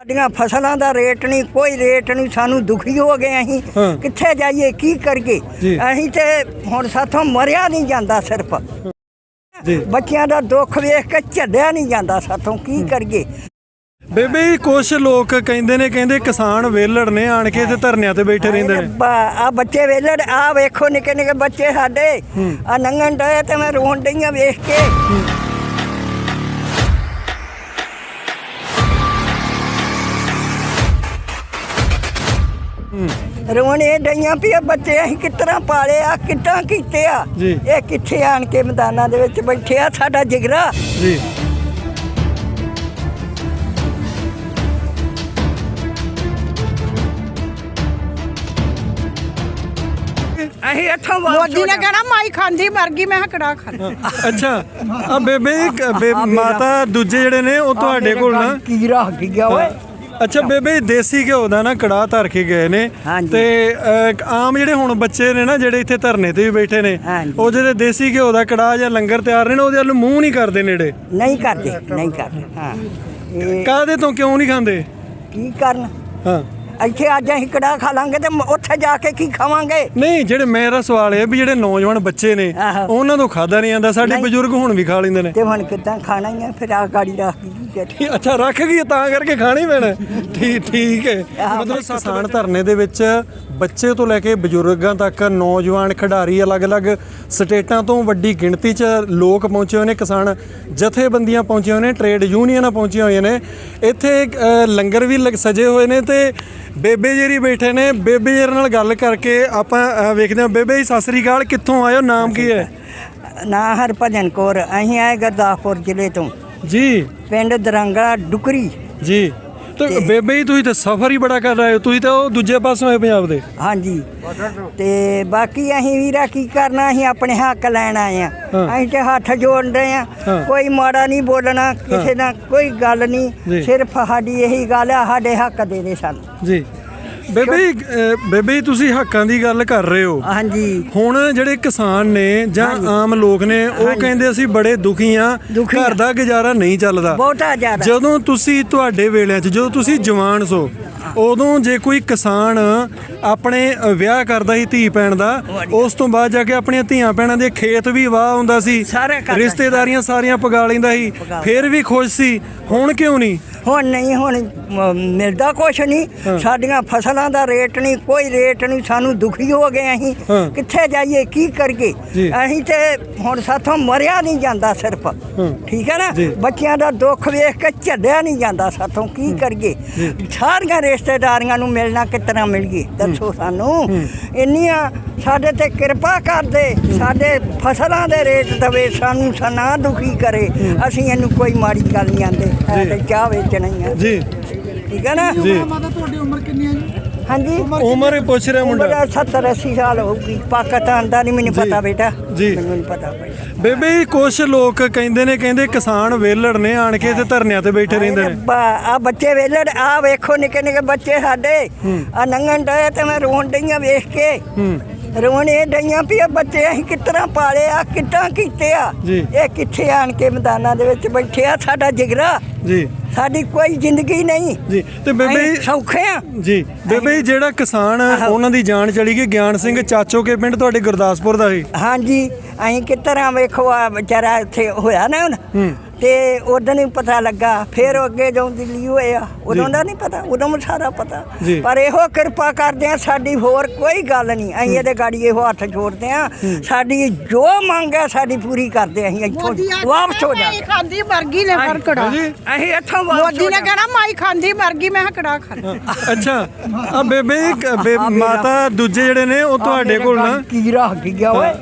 ਸਾਡੀਆਂ ਫਸਲਾਂ ਦਾ ਰੇਟ ਨਹੀਂ ਕੋਈ ਰੇਟ ਨਹੀਂ ਸਾਨੂੰ ਦੁਖੀ ਹੋ ਗਏ ਅਸੀਂ। ਕਿੱਥੇ ਜਾਈਏ ਕੀ ਕਰੀਏ। ਅਸੀਂ ਤੇ ਹੁਣ ਸਾਥੋਂ ਮਰਿਆ ਨਹੀਂ ਜਾਂਦਾ ਸਿਰਫ। ਬੱਚਿਆਂ ਦਾ ਦੁੱਖ ਵੇਖ ਕੇ ਝੱਡਿਆ ਨਹੀਂ ਜਾਂਦਾ ਸਾਥੋਂ ਕੀ ਕਰੀਏ? ਬੇਬੇ ਕੁਛ ਲੋਕ ਕਹਿੰਦੇ ਨੇ ਕਹਿੰਦੇ ਕਿਸਾਨ ਵੇਲੜ ਨੇ ਆਣ ਕੇ ਤੇ ਧਰਨਿਆਂ ਤੇ ਬੈਠੇ ਰਹਿੰਦੇ ਨੇ। ਆ ਬੱਚੇ ਵੇਲੜ ਆ ਵੇਖੋ ਨਿੱਕੇ ਨਿੱਕੇ ਬੱਚੇ ਸਾਡੇ। ਆ ਨੰਗਣ ਡਏ ਤੇ ਮੈਂ ਰੋਣ ਡਈਆਂ ਵੇਖ ਕੇ। ਰੋਣ ਇਹ ਡਈਆਂ ਵੀ ਇਹ ਬੱਚੇ ਅਸੀਂ ਕਿਤਨਾ ਪਾਲੇ ਆ ਕਿੱਦਾਂ ਕੀਤੇ ਆ? ਜੀ। ਇਹ ਕਿੱਥੇ ਆਣ ਕੇ ਮੈਦਾਨਾਂ ਦੇ ਵਿੱਚ ਬੈਠੇ ਆ ਸਾਡਾ ਜਿਗਰਾ? ਜੀ। ਅਸੀਂ ਇੱਥੋਂ ਵਾਪਸ ਮੋਦੀ ਹੋ ਨੇ ਜਾਣਾ। ਕਹਿਣਾ ਮਾਈ ਖਾਂਦੀ ਮਰ ਗਈ ਮੈਂ ਕਿਹੜਾ ਖਾਣਾ ਅੱਛਾ। ਆ ਬੇਬੇ ਇੱਕ ਬੇ- ਮਾਤਾ ਦੂਜੇ ਜਿਹੜੇ ਨੇ ਉਹ ਤੁਹਾਡੇ ਕੋਲ ਨਾ। ਕੀ ਰੱਖ ਗਿਆ ਓਏ। ਅੱਛਾ ਬੇਬੇ ਦੇਸੀ ਘਿਓ ਦਾ ਨਾ ਕੜਾਹ ਧਰ ਕੇ ਗਏ ਨੇ। ਹਾਂਜੀ। ਤੇ ਅਹ, ਆਮ ਜਿਹੜੇ ਹੁਣ ਬੱਚੇ ਨੇ ਨਾ ਜਿਹੜੇ ਇੱਥੇ ਧਰਨੇ ਤੇ ਵੀ ਬੈਠੇ ਨੇ ਹਾਂਜੀ। ਉਹ ਜਿਹੜੇ ਦੇਸੀ ਘਿਓ ਦਾ ਕੜਾਹ ਜਾਂ ਲੰਗਰ ਤਿਆਰ ਨੇ ਨਾ, ਉਹਦੇ ਵੱਲ ਮੂੰਹ ਨਹੀਂ ਕਰਦੇ ਨੇੜੇ। ਨਹੀਂ ਕਰਦੇ ਨਹੀਂ ਕਰਦੇ ਹਾਂ। ਇਹ ਕਾਹਦੇ ਤੋਂ ਕਿਉਂ ਨਹੀਂ ਖਾਂਦੇ? ਕੀ ਕਰਨ? ਹਾਂ। ਇੱਥੇ ਅੱਜ ਅਸੀਂ ਕੜਾ ਖਾ ਲਾਂਗੇ ਤੇ ਮ- ਉੱਥੇ ਜਾ ਕੇ ਕੀ ਖਾਵਾਂਗੇ? ਨਹੀਂ ਜਿਹੜੇ ਮੇਰਾ ਸਵਾਲ ਹੈ ਵੀ ਜਿਹੜੇ ਨੌਜਵਾਨ ਬੱਚੇ ਨੇ ਆਹੋ। ਉਹਨਾਂ ਤੋਂ ਖਾਦਾ ਨਹੀਂ ਜਾਂਦਾ ਸਾਡੇ ਨਹੀਂ। ਬਜ਼ੁਰਗ ਹੁਣ ਵੀ ਖਾ ਲੈਂਦੇ ਨੇ। ਤੇ ਹੁਣ ਕਿੱਦਾਂ ਖਾਣਾ ਹੀ ਆ ਫਿਰ ਆ ਗਾੜੀ ਰੱਖ ਕੇ ਕੀ ਕਰੀਏ? ਅੱਛਾ ਰੱਖ ਗਈ ਤਾਂ ਕਰਕੇ ਖਾਣੀ ਪੈਣਾ ਠੀਕ ਠੀਕ ਹੈ। ਮਤਲਬ ਕਿਸਾਨ ਧਰਨੇ ਦੇ ਵਿੱਚ ਬੱਚੇ ਤੋਂ ਲੈ ਕੇ ਬਜ਼ੁਰਗਾਂ ਤੱਕ ਨੌਜਵਾਨ ਖਿਡਾਰੀ ਅਲੱਗ-ਅਲੱਗ ਸਟੇਟਾਂ ਤੋਂ ਵੱਡੀ ਗਿਣਤੀ 'ਚ ਲੋਕ ਪਹੁੰਚੇ ਹੋਏ ਨੇ। ਕਿਸਾਨ ਜਥੇਬੰਦੀਆਂ ਪਹੁੰਚੀਆਂ ਹੋਈਆਂ ਨੇ ਟ੍ਰੇਡ ਯੂਨੀਅਨਾਂ ਪਹੁੰਚੀਆਂ ਹੋਈਆਂ ਨੇ। ਇੱਥੇ ਲੰਗਰ ਵੀ ਸਜੇ ਹੋਏ ਨੇ ਤੇ ਬੇਬੇ ਜਿਹੜੀ ਬੈਠੇ ਨੇ। ਬੇਬੇ ਜੀ ਨਾਲ ਗੱਲ ਕਰਕੇ ਆਪਾਂ ਵੇਖਦੇ ਹਾਂ। ਬੇਬੇ ਜੀ ਸਤਿ ਸ੍ਰੀ ਅਕਾਲ। ਕਿੱਥੋਂ ਹੋ ਨਾਮ ਕੀ ਹੈ? ਨਾ ਹਰਭਜਨ ਕੌਰ। ਅਸੀਂ ਆਏ ਗੁਰਦਾਸਪੁਰ ਜ਼ਿਲ੍ਹੇ ਤੋਂ। ਜੀ। ਪਿੰਡ ਦਰੰਗਲਾ ਡੁਕਰੀ। ਜੀ ਤੇ ਬੇਬੇ ਜੀ ਤੁਸੀਂ ਤਾਂ ਸਫ਼ਰ ਹੀ ਬੜਾ ਕਰ ਰਹੇ ਹੋ। ਤੁਸੀਂ ਤਾਂ ਉਹ ਦੂਜੇ ਪਾਸੋਂ ਆਏ ਪੰਜਾਬ ਦੇ। ਹਾਂਜੀ। ਤੇ ਬਾਕੀ ਅਸੀਂ ਵੀਰਾ ਕੀ ਕਰਨਾ ਅਸੀਂ ਆਪਣੇ ਹੱਕ ਲੈਣ ਆਏ ਆ। ਅਸੀਂ ਤੇ ਹੱਥ ਜੋੜ ਰਹੇ ਆ। ਕੋਈ ਮਾੜਾ ਨਹੀਂ ਬੋਲਣਾ ਕਿਸੇ ਨਾਲ ਕੋਈ ਗੱਲ। ਨਹੀਂ। ਸਿਰਫ ਸਾਡੀ ਇਹੀ ਗੱਲ ਆ ਸਾਡੇ ਹੱਕ ਦੇ ਦੇ ਸਾਨੂੰ। ਜੀ। ਬੇਬੇ ਜੀ, ਅਹ, ਬੇਬੇ ਜੀ, ਤੁਸੀਂ ਹੱਕਾਂ ਦੀ ਗੱਲ ਕਰ ਰਹੇ ਹੋ। ਹਾਂਜੀ। ਹੁਣ ਜਿਹੜੇ ਕਿਸਾਨ ਨੇ ਜਾਂ ਆਮ ਲੋਕ ਨੇ ਉਹ। ਕਹਿੰਦੇ ਅਸੀਂ ਬੜੇ ਦੁਖੀ ਆ ਦੁਖੀ ਘਰ। ਦਾ ਗੁਜ਼ਾਰਾ ਨਹੀਂ ਚੱਲਦਾ। ਬਹੁਤਾ ਜ਼ਿਆਦਾ। ਜਦੋਂ ਤੁਸੀਂ ਤੁਹਾਡੇ ਵੇਲਿਆਂ 'ਚ ਜਦੋਂ ਤੁਸੀਂ ਜਵਾਨ ਸੋ ਉਦੋਂ ਜੇ ਕੋਈ ਕਿਸਾਨ ਆਪਣੇ ਅ, ਵਿਆਹ ਕਰਦਾ ਸੀ ਧੀ ਪੈਣ ਦਾ ਉਸ ਤੋਂ ਬਾਅਦ ਜਾ ਕੇ ਆਪਣੀਆਂ ਧੀਆਂ ਪੈਣਾਂ ਦੇ ਖੇਤ ਵੀ ਵਾਹ ਹੁੰਦਾ ਸੀ। ਸਾਰਾ ਕਰਦਾ ਸੀ। ਰਿਸ਼ਤੇਦਾਰੀਆਂ ਸਾਰੀਆਂ ਪਗਾ ਲੈਂਦਾ ਸੀ। ਪਗਾ- ਫਿਰ ਵੀ ਖੁਸ਼ ਸੀ। ਹੁਣ ਕਿਉਂ ਨਹੀਂ? ਹੁਣ ਨਹੀਂ ਹੁਣ ਮ- ਮਿਲਦਾ ਕੁਛ ਨਹੀਂ। ਸਾਡੀਆਂ ਫਸਲਾਂ ਦਾ ਰੇਟ ਨਹੀਂ ਕੋਈ ਰੇਟ ਨਹੀਂ ਸਾਨੂੰ ਦੁਖੀ ਹੋ ਗਏ ਅਸੀਂ। ਹਾਂ। ਕਿੱਥੇ ਜਾਈਏ ਕੀ ਕਰੀਏ? ਜੀ। ਅਸੀਂ ਤੇ ਹੁਣ ਸਾਥੋਂ ਮਰਿਆ ਨਹੀਂ ਜਾਂਦਾ ਸਿਰਫ। ਠੀਕ ਹੈ ਨਾ? ਜੀ। ਬੱਚਿਆਂ ਦਾ ਦੁੱਖ ਵੇਖ ਕੇ ਝੱਡਿਆ ਨਹੀਂ ਜਾਂਦਾ ਸਾਥੋਂ। ਕੀ ਕਰੀਏ? ਸਾਰੀਆਂ ਰਿਸ਼ਤੇਦਾਰੀਆਂ ਨੂੰ ਮਿਲਣਾ ਕਿਤਨਾ ਮਿਲ ਗਈ? ਦੱਸੋ ਸਾਨੂੰ। ਇੰਨੀਆਂ ਸਾਡੇ ਤੇ ਕਿਰਪਾ ਕਰਦੇ ਸਾਡੇ ਫਸਲਾਂ ਦੇ ਰੇਟ ਦਵੇ ਸਾਨੂੰ ਸਨਾ ਦੁਖੀ ਕਰੇ। ਅਸੀਂ ਇਹਨੂੰ ਕੋਈ ਮਾੜੀ ਗੱਲ ਨਹੀਂ ਆਂਦੇ। ਤੇ ਚਾਹ ਵੇਚਣਾ ਆ। ਜੀ। ਠੀਕ ਹੈ ਨਾ? ਜੀ। ਮਾਤਾ ਤੁਹਾਡੀ ਉਮਰ ਕਿੰਨੀ ਹੈ ਜੀ? ਹਾਂਜੀ। ਉਮਰ ਪੁੱਛ ਰਿਹਾ ਮੁੰਡਾ। ਉਮਰ 70 80 ਸਾਲ ਹੋਊਗੀ। ਪਾਕਿਸਤਾਨ ਦਾ ਨਹੀਂ ਮੈਨੂੰ। ਪਤਾ ਬੇਟਾ। ਜੀ। ਮੈਨੂੰ ਨਹੀਂ ਪਤਾ ਬੇਬੇ ਕੁਛ ਲੋਕ ਕਹਿੰਦੇ ਨੇ ਕਹਿੰਦੇ ਕਿਸਾਨ ਵੇਲੜ ਨੇ ਆਣ ਕੇ ਤੇ ਧਰਨਿਆਂ ਤੇ ਬੈਠੇ ਰਹਿੰਦੇ ਨੇ। ਆ ਬੱਚੇ ਵੇਲੜ ਆ ਵੇਖੋ ਨਿੱਕੇ ਨਿੱਕੇ ਬੱਚੇ ਸਾਡੇ। ਆ ਨੰਗਣ ਡਏ ਤੇ ਮੈਂ ਰੋਣ ਡਈਆਂ ਵੇਖ ਕੇ। ਰੋਣ ਇਹ ਡਈਆਂ ਵੀ ਇਹ ਬੱਚੇ ਅਸੀਂ ਕਿਤਨਾ ਪਾਲੇ ਆ ਕਿੱਦਾਂ ਕੀਤੇ ਆ? ਜੀ। ਇਹ ਕਿੱਥੇ ਆਣ ਕੇ ਮੈਦਾਨਾਂ ਦੇ ਵਿੱਚ ਬੈਠੇ ਆ ਸਾਡਾ ਜਿਗਰਾ? ਜੀ। ਸਾਡੀ ਕੋਈ ਜ਼ਿੰਦਗੀ ਨਹੀਂ। ਜੀ ਤੇ ਬੇਬੇ ਅਸੀਂ ਜੀ- ਸੌਖੇ ਆ। ਜੀ ਬੇਬੇ ਜੀ, ਜਿਹੜਾ ਕਿਸਾਨ ਉਹਨਾਂ ਦੀ ਜਾਨ ਚਲੀ ਗਈ। ਗਿਆਨ ਸਿੰਘ ਚਾਚੋ ਕੇ ਪਿੰਡ ਤੁਹਾਡੇ ਗੁਰਦਾਸਪੁਰ ਦਾ ਸੀ। ਹਾਂਜੀ ਅਸੀਂ ਕਿਸ ਤਰ੍ਹਾਂ ਵੇਖੋ ਆ ਵਿਚਾਰਾ ਇੱਥੇ ਹੋਇਆ ਨਾ ਹੁਣ? ਤੇ ਉਦੋਂ ਹੀ ਪਤਾ ਲੱਗਾ ਫਿਰ ਅੱਗੇ ਜਦੋਂ ਦਿੱਲੀ ਹੋਇਆ ਉਦੋਂ ਦਾ ਨਹੀਂ ਪਤਾ ਉਦੋਂ ਨੂੰ ਸਾਰਾ ਪਤਾ। ਜੀ। ਪਰ ਇਹੋ ਕਿਰਪਾ ਕਰਦੇ ਆ ਸਾਡੀ ਹੋਰ ਕੋਈ ਗੱਲ ਨਹੀਂ। ਅਸੀਂ ਇਹਦੇ ਗਾੜੀ ਇਹੋ ਹੱਥ ਜੋੜਦੇ ਆ। ਸਾਡੀ ਜੋ ਮੰਗ ਹੈ ਸਾਡੀ ਪੂਰੀ ਕਰਦੇ ਆ। ਅਸੀਂ ਇੱਥੋਂ ਮੋਦੀ ਆ ਵਾਪਸ ਹੋ ਮਾਈ ਜਾਗੇ ਖਾਂਦੀ ਮਰ ਗਈ ਨੇ ਫਿਰ ਕਿਹੜਾ ਜੀ ਅਸੀਂ ਇੱਥੋਂ ਵਾਪਸ ਮੋਦੀ ਹੋ ਨੇ। ਕਹਿਣਾ ਮਾਈ ਖਾਂਦੀ ਮਰ ਗਈ ਮੈਂ ਕਿਹੜਾ ਖਾਣਾ ਅੱਛਾ। ਆ ਬੇਬੇ ਬੇ- ਆ ਮੇਰਾ- ਮਾਤਾ ਦੂਜੇ ਜਿਹੜੇ ਨੇ ਉਹ ਤੁਹਾਡੇ ਮੇਰੇ ਕੋਲ ਨਾ ਕੀ ਰੱਖ ਗਿਆ ਓਏ।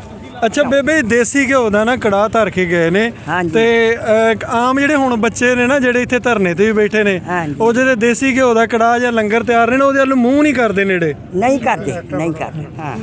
ਅੱਛਾ ਬੇਬੇ ਦੇਸੀ ਘਿਓ ਦਾ ਨਾ ਕੜਾਹ ਧਰ ਕੇ ਗਏ ਨੇ। ਹਾਂਜੀ। ਤੇ ਅਹ, ਆਮ ਜਿਹੜੇ ਹੁਣ ਬੱਚੇ ਨੇ ਨਾ ਜਿਹੜੇ ਇੱਥੇ ਧਰਨੇ ਤੇ ਵੀ ਬੈਠੇ ਨੇ ਹਾਂਜੀ। ਉਹ ਜਿਹੜੇ ਦੇਸੀ ਘਿਓ ਦਾ ਕੜਾਹ ਜਾਂ ਲੰਗਰ ਤਿਆਰ ਨੇ ਨਾ, ਉਹਦੇ ਵੱਲ ਮੂੰਹ ਨਹੀਂ ਕਰਦੇ ਨੇੜੇ। ਨਹੀਂ ਕਰਦੇ ਨਹੀਂ ਕਰਦੇ ਹਾਂ।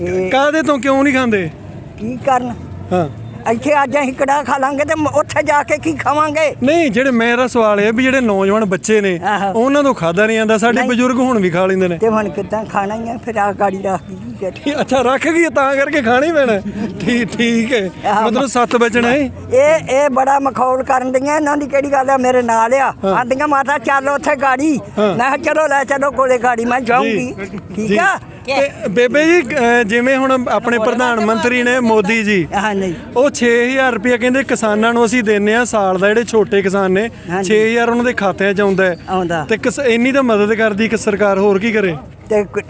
ਇਹ ਕਾਹਦੇ ਤੋਂ ਕਿਉਂ ਨਹੀਂ ਖਾਂਦੇ? ਕੀ ਕਰਨ? ਹਾਂ। ਇੱਥੇ ਅੱਜ ਅਸੀਂ ਕੜਾ ਖਾ ਲਾਂਗੇ ਤੇ ਮ- ਉੱਥੇ ਜਾ ਕੇ ਕੀ ਖਾਵਾਂਗੇ? ਨਹੀਂ ਜਿਹੜੇ ਮੇਰਾ ਸਵਾਲ ਹੈ ਵੀ ਜਿਹੜੇ ਨੌਜਵਾਨ ਬੱਚੇ ਨੇ ਆਹੋ। ਉਹਨਾਂ ਤੋਂ ਖਾਦਾ ਨਹੀਂ ਜਾਂਦਾ ਸਾਡੇ। ਬਜ਼ੁਰਗ ਹੁਣ ਵੀ ਖਾ ਲੈਂਦੇ ਨੇ। ਤੇ ਹੁਣ ਕਿੱਦਾਂ ਖਾਣਾ ਹੀ ਆ? ਫਿਰ ਆ ਗਾੜੀ ਰੱਖ ਕੀ ਕਰੀਏ? ਅੱਛਾ ਰੱਖ ਗਈ ਤਾਂ ਕਰਕੇ ਖਾਣਾ ਹੀ ਪੈਣਾ। ਠੀਕ ਠੀਕ ਹੈ। ਆਹ, ਮਤਲਬ 7 ਵਜਣਾ ਹੈ। ਇਹ ਇਹ ਬੜਾ ਮਖੌਲ ਕਰਨ ਦੀਆਂ ਇਹਨਾਂ ਦੀ ਕਿਹੜੀ ਗੱਲ ਆ? ਮੇਰੇ ਨਾਲ ਆ। ਆਂਦੀਆਂ ਮਾਤਾ ਚੱਲ ਉੱਥੇ ਗਾੜੀ। ਮੈਂ ਕਿਹਾ ਚਲੋ ਲੈ ਚਲੋ ਕੋਲੇ ਗਾੜੀ ਮੈਂ ਜਾਊਂਗੀ। ਠੀਕ। ਆ? ਤੇ ਬੇਬੇ ਜੀ ਅਹ ਜਿਵੇਂ ਹੁਣ ਆਪਣੇ ਪ੍ਰਧਾਨ ਮੰਤਰੀ ਨੇ ਮੋਦੀ ਜੀ ਹਾਂ ਨਹੀਂ। ਉਹ 6000 ਰੁਪਏ ਕਹਿੰਦੇ ਕਿਸਾਨਾਂ ਨੂੰ ਅਸੀਂ ਦਿੰਨੇ ਆ ਸਾਲ ਦਾ ਜਿਹੜੇ ਛੋਟੇ ਕਿਸਾਨ ਨੇ ਹਾਂਜੀ। 6000 ਉਹਨਾਂ ਦੇ ਖਾਤਿਆਂ 'ਚ ਆਉਂਦਾ ਹੈ। ਆਉਂਦਾ। ਤੇ ਕਿਸ ਇੰਨੀ ਤਾਂ ਮਦਦ ਕਰਦੀ ਕਿ ਸਰਕਾਰ ਹੋਰ ਕੀ ਕਰੇ? ਤੇ ਕ-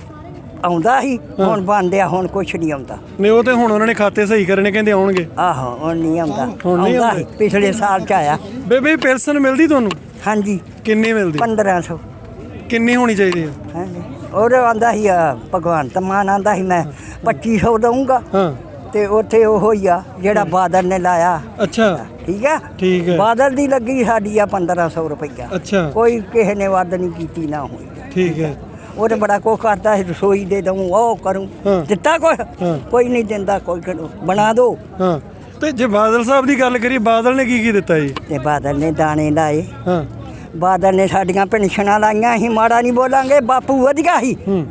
ਆਉਂਦਾ ਹੀ ਹੁਣ ਬੰਦਿਆ ਹੁਣ ਕੁਛ ਨਹੀਂ ਆਉਂਦਾ। ਨਹੀਂ ਉਹ ਤੇ ਹੁਣ ਉਹਨਾਂ ਨੇ ਖਾਤੇ ਸਹੀ ਕਰਨੇ ਕਹਿੰਦੇ ਆਉਣਗੇ। ਆਹੋ ਹੁਣ ਨਹੀਂ ਆਉਂਦਾ। ਹੁਣ ਨਹੀਂ ਆਉਂਦਾ ਪਿਛਲੇ ਸਾਲ ਚ ਆਇਆ। ਬੇਬੇ ਪੈਨਸ਼ਨ ਮਿਲਦੀ ਤੁਹਾਨੂੰ? ਹਾਂਜੀ। ਕਿੰਨੀ ਮਿਲਦੀ? 1500 ਕਿੰਨੀ ਹੋਣੀ ਚਾਹੀਦੀ ਹੈ? ਹਾਂਜੀ। ਉਹ ਆਂਦਾ ਸੀ ਆ, ਭਗਵੰਤ ਮਾਨ ਆਂਦਾ ਸੀ ਮੈਂ 2500 ਦਊਂਗਾ। ਹਾਂ। ਤੇ ਉੱਥੇ ਉਹ ਹੀ ਆ ਜਿਹੜਾ ਬਾਦਲ ਨੇ ਲਾਇਆ। ਅੱਛਾ। ਠੀਕ ਆ? ਠੀਕ ਹੈ। ਬਾਦਲ ਦੀ ਲੱਗੀ ਸਾਡੀ ਆ 1500 ਰੁਪਈਆ। ਅੱਛਾ। ਕੋਈ ਕਿਸੇ ਨੇ ਵੱਧ ਨਹੀਂ ਕੀਤੀ ਨਾ ਹੋਈ। ਠੀਕ ਹੈ। ਉਹ ਤੇ ਬੜਾ ਕੁਛ ਕਰਦਾ ਸੀ ਰਸੋਈ ਦੇ ਦਊਂ ਉਹ ਕਰੂੰ। ਹਾਂ। ਦਿੱਤਾ ਕੋਈ ਹਾਂ। ਕੋਈ ਨਹੀਂ ਦਿੰਦਾ ਕੋਈ ਕਰੋ। ਬਣਾ ਦੋ। ਹਾਂ। ਤੇ ਜੇ ਬਾਦਲ ਸਾਹਿਬ ਦੀ ਗੱਲ ਕਰੀ ਬਾਦਲ ਨੇ ਕੀ ਕੀ ਦਿੱਤਾ ਜੀ? ਤੇ ਬਾਦਲ ਨੇ ਦਾਣੇ ਲਾਏ। ਹਾਂ। ਬਾਦਲ ਨੇ ਸਾਡੀਆਂ ਪੈਨਸ਼ਨਾਂ ਲਾਈਆਂ ਅਸੀਂ ਮਾੜਾ ਨਹੀਂ ਬੋਲਾਂਗੇ ਬਾਪੂ ਵਧੀਆ ਸੀ। ਹੂੰ।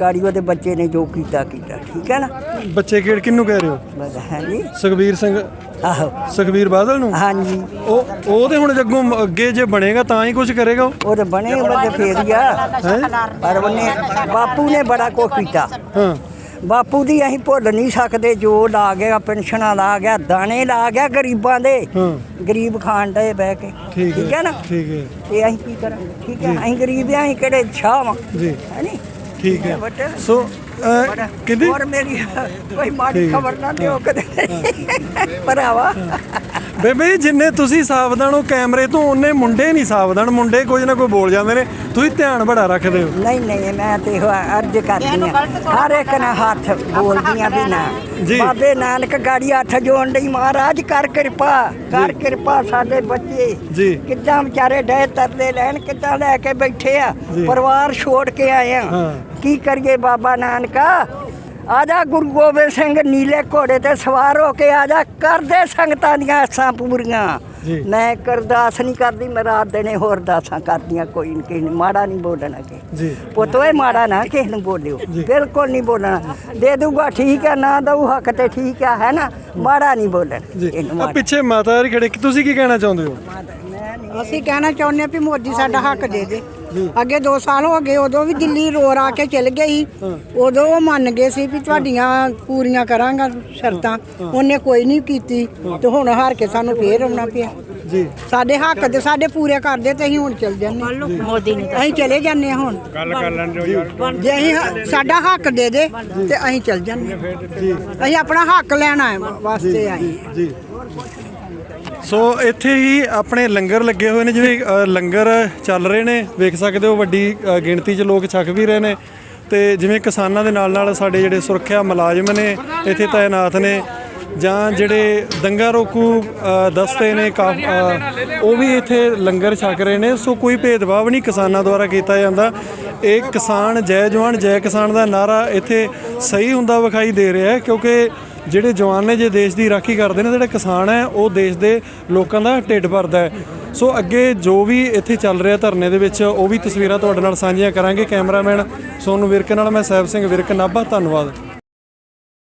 ਗਾੜੀ ਉਹਦੇ ਬੱਚੇ ਨੇ ਜੋ ਕੀਤਾ ਕੀਤਾ ਠੀਕ ਹੈ ਨਾ? ਬੱਚੇ ਕਿਹੜ ਕਿਹਨੂੰ ਕਹਿ ਰਹੇ ਹੋ? ਬਸ ਹਾਂਜੀ ਸੁਖਬੀਰ ਸਿੰਘ ਆਹੋ। ਸੁਖਬੀਰ ਬਾਦਲ ਨੂੰ? ਹਾਂਜੀ। ਉਹ ਉਹ ਤੇ ਹੁਣ ਅੱਗੋਂ ਅੱਗੇ ਜੇ ਬਣੇਗਾ ਤਾਂ ਹੀ ਕੁਝ ਕਰੇਗਾ ਉਹ? ਉਹ ਤੇ ਬਣੇ ਬੰਦੇ ਫੇਰ ਹੀ? ਪਰ ਉਹਨੇ ਬਾਪੂ ਨੇ ਬੜਾ ਕੁਛ ਕੀਤਾ। ਹਾਂ। ਬਾਪੂ ਦੀ ਅਸੀਂ ਭੁੱਲ ਨਹੀਂ ਸਕਦੇ ਜੋ ਲਾ ਗਿਆ ਪੈਨਸ਼ਨਾਂ ਲਾ ਗਿਆ ਦਾਣੇ ਲਾ ਗਿਆ ਗਰੀਬਾਂ ਦੇ। ਗਰੀਬ ਖਾਣ ਦੇ ਬਹਿ ਕੇ। ਠੀਕ ਹੈ ਨਾ? ਠੀਕ ਹੈ। ਤੇ ਅਸੀਂ ਕੀ ਕਰਾਂਗੇ ਠੀਕ ਹੈ ਅਸੀਂ ਗਰੀਬ ਆ ਅਸੀਂ ਕਿਹੜੇ ਛਾਹ ਵਾਂ? ਜੀ। ਹੈ ਨਹੀਂ ਠੀਕ ਹੈ। ਸੋ ਔਰ ਮੇਰੀ ਕੋਈ ਮਾੜੀ। ਖਬਰ ਨਾ ਦਿਓ ਕਦੇ। ਭਰਾਵਾ। ਬੇਬੇ ਜਿੰਨੇ ਤੁਸੀਂ ਸਾਵਧਾਨ ਹੋ ਕੈਮਰੇ ਤੋਂ ਉਹਨੇ ਮੁੰਡੇ ਨਹੀਂ ਸਾਵਧਾਨ। ਮੁੰਡੇ ਕੁਝ ਨਾ ਕੋਈ ਬੋਲ ਜਾਂਦੇ ਨੇ। ਤੁਸੀਂ ਧਿਆਨ ਬੜਾ ਰੱਖਦੇ ਹੋ। ਨਹੀਂ ਨਹੀਂ ਮੈਂ ਤੇ ਇਹੋ ਅਰਜ਼ ਕਰਦੀ ਹਾਂ। ਹਰ ਇੱਕ ਨਾਲ ਹੱਥ ਬੋਲਦੀਆਂ ਵੀ ਨਾ। ਬਾਬੇ ਨਾਨਕ ਗਾੜੀ ਹੱਥ ਜੋੜਨ ਲਈ ਮਹਾਰਾਜ ਕਰ ਕਿਰਪਾ ਕਰ ਕਿਰਪਾ ਸਾਡੇ ਬੱਚੇ। ਜੀ। ਕਿੱਦਾਂ ਵਿਚਾਰੇ ਡੈ ਤਰਲੇ ਲੈਣ ਕਿੱਦਾਂ ਲੈ ਕੇ ਬੈਠੇ ਆ। ਪਰਿਵਾਰ ਛੋੜ ਕੇ ਆਏ ਆ। ਕੀ ਕਰੀਏ ਬਾਬਾ ਨਾਨਕਾ? ਆਜਾ ਗੁਰੂ ਗੋਬਿੰਦ ਸਿੰਘ ਨੀਲੇ ਘੋੜੇ ਤੇ ਸਵਾਰ ਹੋ ਕੇ ਆਜਾ। ਕਰਦੇ ਸੰਗਤਾਂ ਦੀਆਂ ਆਸਾਂ ਪੂਰੀਆਂ। ਮੈਂ ਕਰਦਾਸ ਨਹੀਂ ਕਰਦੀ ਮੈਂ ਰਾਤ ਦਿਨੇ ਹੋਰ ਦਾਸਾਂ ਕਰਦੀਆਂ ਕੋਈ ਨਹੀਂ ਕਿਸੇ ਨੇ ਮਾੜਾ ਨਹੀਂ ਬੋਲਣਾ ਕਿ ਜੀ। ਪੁੱਤੋ ਇਹ ਮਾੜਾ ਨਾ ਕਿਸੇ ਨੂੰ ਬੋਲਿਓ। ਬਿਲਕੁਲ ਨਹੀਂ ਬੋਲਣਾ। ਦੇ ਦੂਗਾ ਠੀਕ ਹੈ ਨਾ ਦਊ ਹੱਕ ਤੇ ਠੀਕ ਹੈ ਹੈ ਨਾ? ਮਾੜਾ ਨਹੀਂ ਬੋਲਣਾ ਜੀ। ਇਹਨੂੰ ਆ ਮਾੜਾ। ਪਿੱਛੇ ਮਾਤਾ ਜੀ ਖੜੇ ਤੁਸੀਂ ਕੀ ਕਹਿਣਾ ਚਾਹੁੰਦੇ ਹੋ? ਅਸੀਂ ਕਹਿਣਾ ਚਾਹੁੰਦੇ ਹਾਂ ਵੀ ਮੋਦੀ ਸਾਡਾ ਹੱਕ ਦੇ ਦੇ। ਅੱਗੇ 2 ਸਾਲ ਹੋ ਗਏ ਉਦੋਂ ਵੀ ਦਿੱਲੀ ਰੋ ਰਾ ਕੇ ਚਲ ਗਈ। ਉਦੋਂ ਉਹ ਮੰਨ ਗਏ ਸੀ ਵੀ ਤੁਹਾਡੀਆਂ ਪੂਰੀਆਂ ਕਰਾਂਗਾ ਸ਼ਰਤਾਂ। ਉਹਨੇ ਕੋਈ ਨਹੀਂ ਕੀਤੀ ਤੇ ਹੁਣ ਹਾਰ ਕੇ ਸਾਨੂੰ ਫੇਰ ਆਉਣਾ ਪਿਆ। ਜੀ। ਸਾਡੇ ਹੱਕ ਦੇ ਸਾਡੇ ਪੂਰੇ ਕਰਦੇ ਤੇ ਅਸੀਂ ਹੁਣ ਚਲ ਜਾਂਦੇ। ਮੋਦੀ ਨੇ ਅਸੀਂ ਚਲੇ ਜਾਂਦੇ ਹਾਂ ਹੁਣ। ਗੱਲ ਕਰ ਲੈਣ ਜੇ ਅਸੀਂ ਸਾਡਾ ਹੱਕ ਦੇ ਦੇ ਤੇ ਅਸੀਂ ਚਲ ਜਾਂਦੇ ਹਾਂ। ਜੀ। ਅਸੀਂ ਆਪਣਾ ਹੱਕ ਲੈਣਾ ਹੈ ਵਾਸਤੇ ਆਏ। ਜੀ। ਸੋ ਇੱਥੇ ਹੀ ਆਪਣੇ ਲੰਗਰ ਲੱਗੇ ਹੋਏ ਨੇ ਜਿਵੇਂ ਅ, ਲੰਗਰ ਚੱਲ ਰਹੇ ਨੇ। ਵੇਖ ਸਕਦੇ ਹੋ ਵੱਡੀ ਅ, ਗਿਣਤੀ 'ਚ ਲੋਕ ਛਕ ਵੀ ਰਹੇ ਨੇ। ਤੇ ਜਿਵੇਂ ਕਿਸਾਨਾਂ ਦੇ ਨਾਲ ਨਾਲ ਸਾਡੇ ਜਿਹੜੇ ਸੁਰੱਖਿਆ ਮੁਲਾਜ਼ਮ ਨੇ ਇੱਥੇ ਤਾਇਨਾਤ ਨੇ ਜਾਂ ਜਿਹੜੇ ਦੰਗਾ ਰੋਕੂ ਅ, ਦਸਤੇ ਨੇ ਕਾਫ ਅ, ਉਹ ਵੀ ਇੱਥੇ ਲੰਗਰ ਛਕ ਰਹੇ ਨੇ। ਸੋ ਕੋਈ ਭੇਦਭਾਵ ਨਹੀਂ ਕਿਸਾਨਾਂ ਦੁਆਰਾ ਕੀਤਾ ਜਾਂਦਾ। ਇਹ ਕਿਸਾਨ ਜੈ ਜਵਾਨ ਜੈ ਕਿਸਾਨ ਦਾ ਨਾਰਾ ਇੱਥੇ ਸਹੀ ਹੁੰਦਾ ਵਿਖਾਈ ਦੇ ਰਿਹਾ ਹੈ ਕਿਉਂਕਿ ਜਿਹੜੇ ਜਵਾਨ ਨੇ, ਜੇ ਦੇਸ਼ ਦੀ ਰਾਖੀ ਕਰਦੇ ਨੇ, ਜਿਹੜੇ ਕਿਸਾਨ ਹੈ, ਉਹ ਦੇਸ਼ ਦੇ ਲੋਕਾਂ ਦਾ ਢਿੱਡ ਭਰਦਾ ਹੈ। ਸੋ ਅੱਗੇ ਜੋ ਵੀ ਇੱਥੇ ਚੱਲ ਰਿਹਾ ਧਰਨੇ ਦੇ ਵਿੱਚ, ਉਹ ਵੀ ਤਸਵੀਰਾਂ ਤੁਹਾਡੇ ਨਾਲ ਸਾਂਝੀਆਂ ਕਰਾਂਗੇ। ਕੈਮਰਾਮੈਨ ਸੋਨੂੰ ਵਿਰਕ ਨਾਲ ਮੈਂ ਸਾਹਿਬ ਸਿੰਘ ਵਿਰਕ, ਨਾਭਾ, ਧੰਨਵਾਦ।